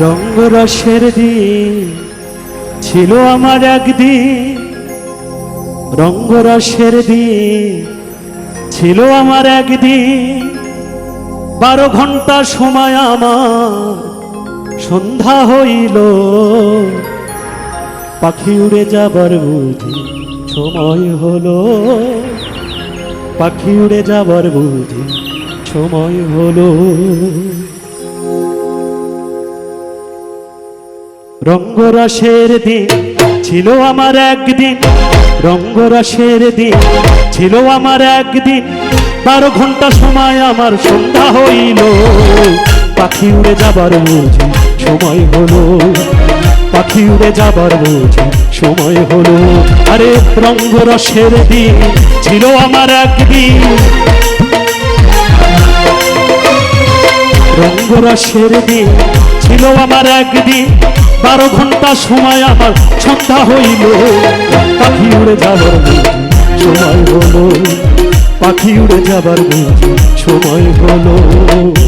রঙ্গরসের দিন ছিল আমার একদিন। রঙ্গরসের দিন ছিল আমার একদিন। বারো ঘণ্টা সময় আমার সন্ধ্যা হইল। পাখি উড়ে যাবার বুঝি সময় হলো। পাখি উড়ে যাবার বুঝি সময় হলো। রঙ্গরসের দিন ছিল আমার একদিন, রঙ্গরসের দিন ছিল আমার একদিন। বারো ঘণ্টা সময় আমার সন্ধ্যা হইল, পাখি উড়ে যাবার বুঝি সময় হলো। পাখি উড়ে যাবার বুঝি সময় হলো। আরে রঙ্গরসের দিন ছিল আমার একদিন। রঙ্গরসের দিন ছিল আমার একদিন। বারো ঘণ্টা সময় আমার সন্ধ্যা হইল। পাখি উড়ে যাবার সময় হলো। পাখি উড়ে যাবার সময় হলো।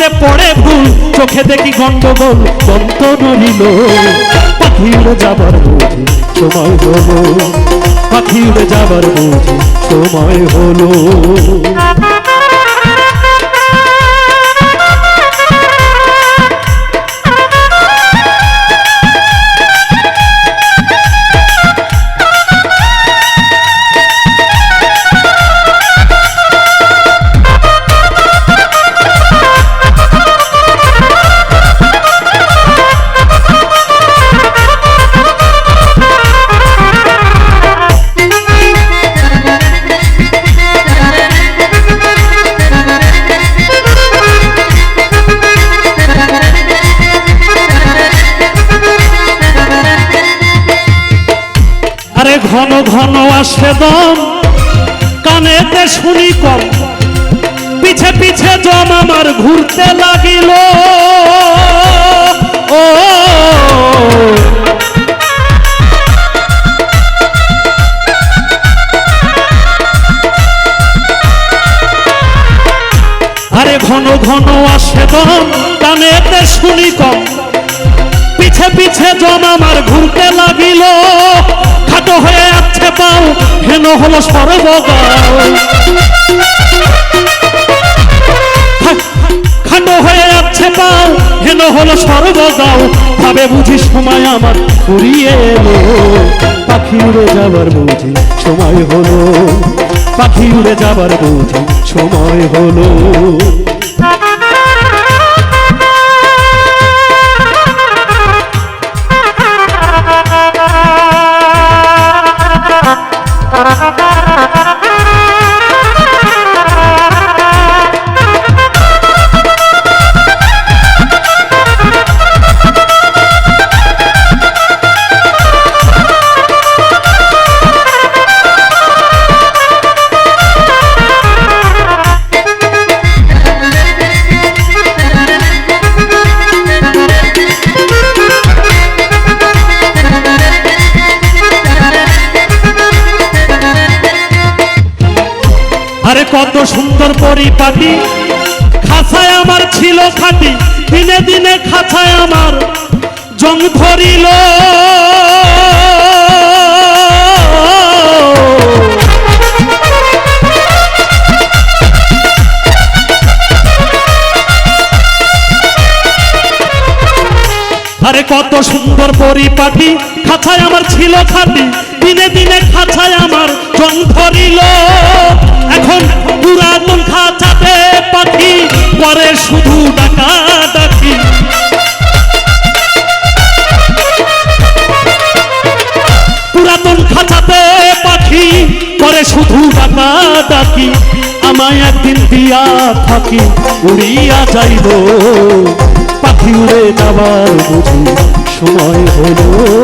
কথা পড়ে ভুল, চোখে দেখি গন্ডগোল দন্ত নড়িল পাখি উড়ে যাবার বুঝি সময় হলো। পাখি উড়ে যাবার বুঝি সময় হলো। ঘন ঘন আসে দম। কানেতে শুনি কম। পিছে পিছে জম আমার ঘুরতে লাগিল। ও। আরে ঘন ঘন আসে দম। কানেতে শুনি কম। পিছে পিছে জম আমার ঘুরতে লাগিল। হয়ে আছে পাও, হেন হলো সর্বগাও। খাটো হয়ে আছে পাও, হেন হলো সর্বগাও। ভাবে বুঝি সময় আমার ফুরিয়ে এলো। পাখি উড়ে যাবার বুঝি সময় হলো। পাখি উড়ে যাবার বুঝি সময় হলো। কত সুন্দর পরিপাটি। খাসায় আমার ছিল খাটি, দিনে দিনে খাসায় আমার জং ধরিল। আরে কত সুন্দর পরিপাটি, খাঁচায় আমার ছিল খাটি, দিনে দিনে খাঁচায় আমার ডাকা, আমায় একদিন দিয়া থাকি, উড়িয়া যাইব। পাখি উড়ে যাবার বুঝি, সময় হলো।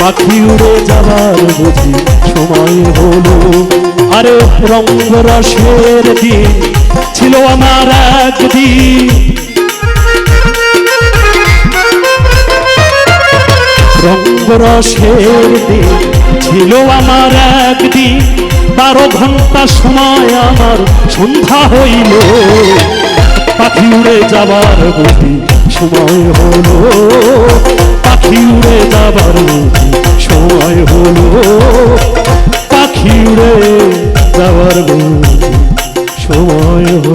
পাখি উড়ে যাবার বুঝি, সময় হলো। আরে রঙ্গ রসের দিন ছিল আমার একদিন। রঙ্গরসের দিন ছিল আমার একদিন। বারো ঘণ্টা সময় আমার সন্ধ্যা হইল। পাখি উড়ে যাবার বুঝি সময় হল। পাখি উড়ে যাবার বুঝি সময় হল। পাখি উড়ে যাবার বুঝি সময়